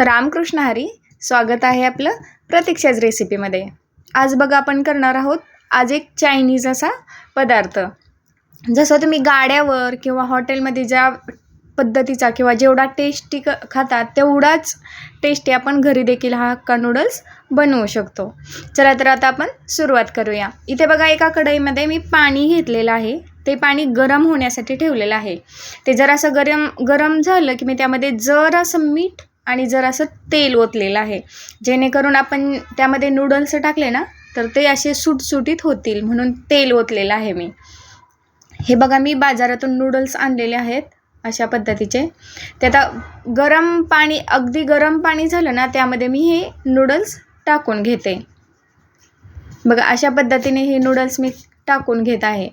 रामकृष्ण हरी स्वागत आहे आपलं प्रतीक्षाज रेसिपीमध्ये. आज बघा आपण करणार आहोत आज एक चायनीज असा पदार्थ. जसं तुम्ही गाड्यावर किंवा हॉटेलमध्ये ज्या पद्धतीचा किंवा जेवढा टेस्टी क खातात तेवढाच टेस्टी आपण घरी देखील हा हक्का नूडल्स बनवू शकतो. चला तर आता आपण सुरुवात करूया. इथे बघा एका कढईमध्ये मी पाणी घेतलेलं आहे. ते पाणी गरम होण्यासाठी ठेवलेलं आहे. ते जरासं गरम गरम झालं की मी त्यामध्ये जरासं मीठ आणि जर असं तेल ओतलेलं आहे. जेणेकरून आपण त्यामध्ये नूडल्स टाकले ना तर ते असे सुटसुटीत होतील म्हणून तेल ओतलेलं आहे मी. हे बघा मी बाजारातून नूडल्स आणलेले आहेत अशा पद्धतीचे. ते आता गरम पाणी अगदी गरम पाणी झालं ना त्यामध्ये मी हे नूडल्स टाकून घेते. बघा अशा पद्धतीने हे नूडल्स मी टाकून घेत आहे.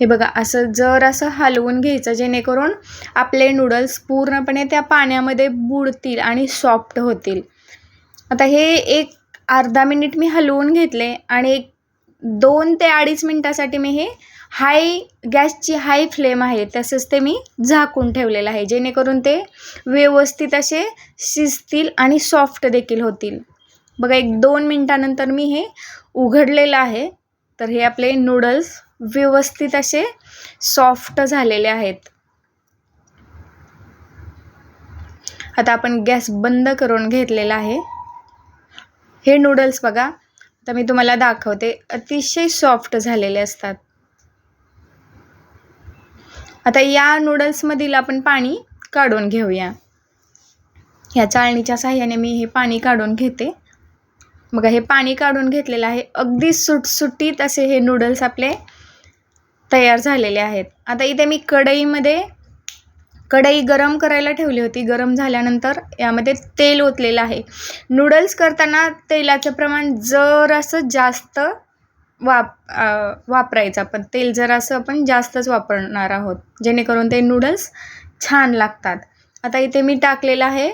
हे बघा असं जर असं हलवून घ्यायचं जेणेकरून आपले नूडल्स पूर्णपणे त्या पाण्यामध्ये बुडतील आणि सॉफ्ट होतील. आता हे एक अर्धा मिनिट मी हलवून घेतले आणि एक दोन ते अडीच मिनटासाठी मी हे हाय गॅसची हाय फ्लेम आहे तसंच ते मी झाकून ठेवलेलं आहे जेणेकरून ते व्यवस्थित असे शिजतील आणि सॉफ्ट देखील होतील. बघा एक दोन मिनटानंतर मी हे उघडलेलं आहे. तर हे आपले नूडल्स व्यवस्थित असे सॉफ्ट झालेले आहेत. आता आपण गॅस बंद करून घेतलेला आहे. हे नूडल्स बघा. आता मी तुम्हाला दाखवते. अतिशय सॉफ्ट झालेले असतात. आता या नूडल्समधील आपण पाणी काढून घेऊया. ह्या चाळणीच्या साह्याने मी हे पाणी काढून घेते. बघा हे पाणी काढून घेतलेलं आहे. अगदी सुटसुटीत असे हे नूडल्स आपले तयार झालेले आहेत. आता इथे मी कढईमध्ये कढई गरम करायला ठेवली होती. गरम झाल्यानंतर यामध्ये तेल ओतलेलं आहे. नूडल्स करताना तेलाचं प्रमाण जरासं जास्त वाप वापरायचं आपण. तेल जरासं आपण जास्तच वापरणार आहोत. जेणेकरून ते नूडल्स छान लागतात. आता इथे मी टाकलेलं आहे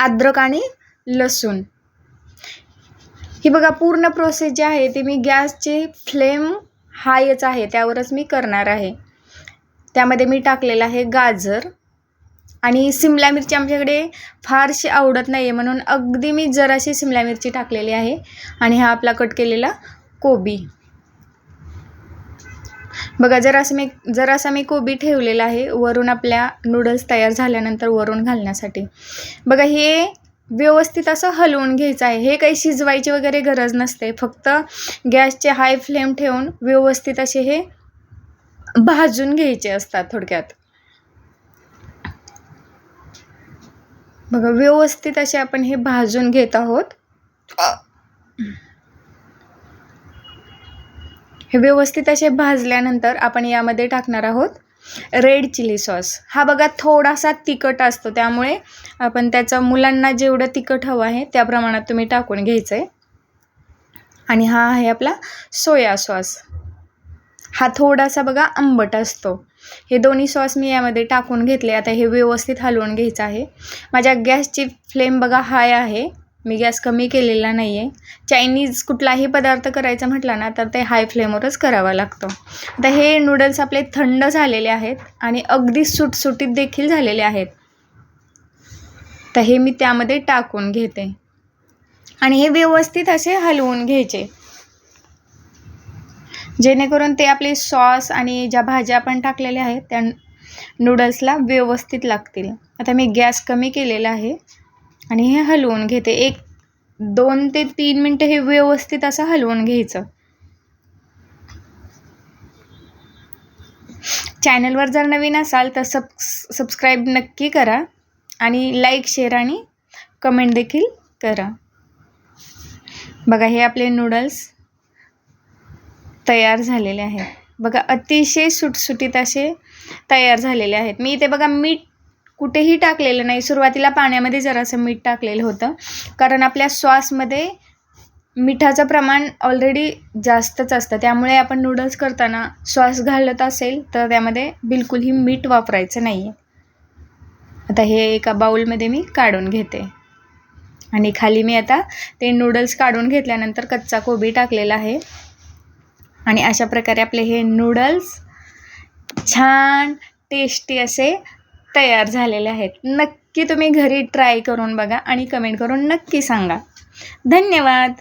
अद्रक आणि लसूण. ही बघा पूर्ण प्रोसेस जी आहे ती मी गॅसची फ्लेम हायच आहे त्यावरच मी करणार आहे. त्यामध्ये मी टाकलेलं आहे गाजर आणि सिमला मिरची आमच्याकडे फारशी आवडत नाही आहे म्हणून अगदी मी जराशी सिमला मिरची टाकलेली आहे आणि हा आपला कट केलेला कोबी. बघा जरासं मी जरासा मी कोबी ठेवलेला आहे वरून आपल्या नूडल्स तयार झाल्यानंतर वरून घालण्यासाठी. बघा हे व्यवस्थित असं हलवून घ्यायचं आहे. हे काही शिजवायची वगैरे गरज नसते. फक्त गॅसचे हाय फ्लेम ठेवून व्यवस्थित असे हे भाजून घ्यायचे असतात थोडक्यात. बघा व्यवस्थित असे आपण हे भाजून घेत आहोत. हे व्यवस्थित असे भाजल्यानंतर आपण यामध्ये टाकणार आहोत. Red chilli sauce. हा बघा थोडासा तिखट असतो त्यामुळे आपण त्याचं मुलांना जेवढं तिखट हवं आहे त्या प्रमाणात तुम्ही टाकून घ्यायचं आहे आणि हा आहे आपला सोया सॉस. हा थोडासा बघा आंबट असतो. हे दोन्ही सॉस मी यामध्ये टाकून घेतले आता हे व्यवस्थित हलवून घ्यायचं आहे. माझ्या गॅसची फ्लेम बघा हाय आहे. मी गॅस कमी केलेला नाही आहे चायनीज कुठलाही पदार्थ करायचा म्हटला ना तर ते हाय फ्लेमवरच करावा लागतो. आता हे नूडल्स आपले थंड झालेले आहेत आणि अगदी सुटसुटीत देखील झालेले आहेत. तर हे मी त्यामध्ये टाकून घेते. आणि हे व्यवस्थित असे हलवून घ्यायचे. जेणेकरून ते आपले सॉस आणि ज्या भाज्या आपण टाकलेल्या आहेत त्या नूडल्सला व्यवस्थित लागतील. आता मी गॅस कमी केलेला आहे. आणि हे हलवून घेते. एक दोन ते तीन मिनटं हे व्यवस्थित असं हलवून घ्यायचं. चॅनलवर जर नवीन असाल तर सब सबस्क्राईब नक्की करा आणि लाईक शेअर आणि कमेंट देखील करा. बघा हे आपले नूडल्स तयार झालेले आहेत. बघा अतिशय सुटसुटीत असे तयार झालेले आहेत. मी इथे बघा मीठ कुठेही टाकलेलं नाही. सुरुवातीला पाण्यामध्ये जरासं मीठ टाकलेलं होतं. कारण आपल्या सॉसमध्ये मिठाचं प्रमाण ऑलरेडी जास्तच असतं. त्यामुळे आपण नूडल्स करताना सॉस घालत असेल तर त्यामध्ये बिलकुलही मीठ वापरायचं नाही आहे आता हे एका बाऊलमध्ये मी काढून घेते. आणि खाली मी आता ते नूडल्स काढून घेतल्यानंतर कच्चा कोबी टाकलेला आहे. आणि अशा प्रकारे आपले हे नूडल्स छान टेस्टी असे तयार झालेले आहेत. नक्की तुम्ही घरी ट्राय करून बघा आणि कमेंट करून नक्की सांगा. धन्यवाद.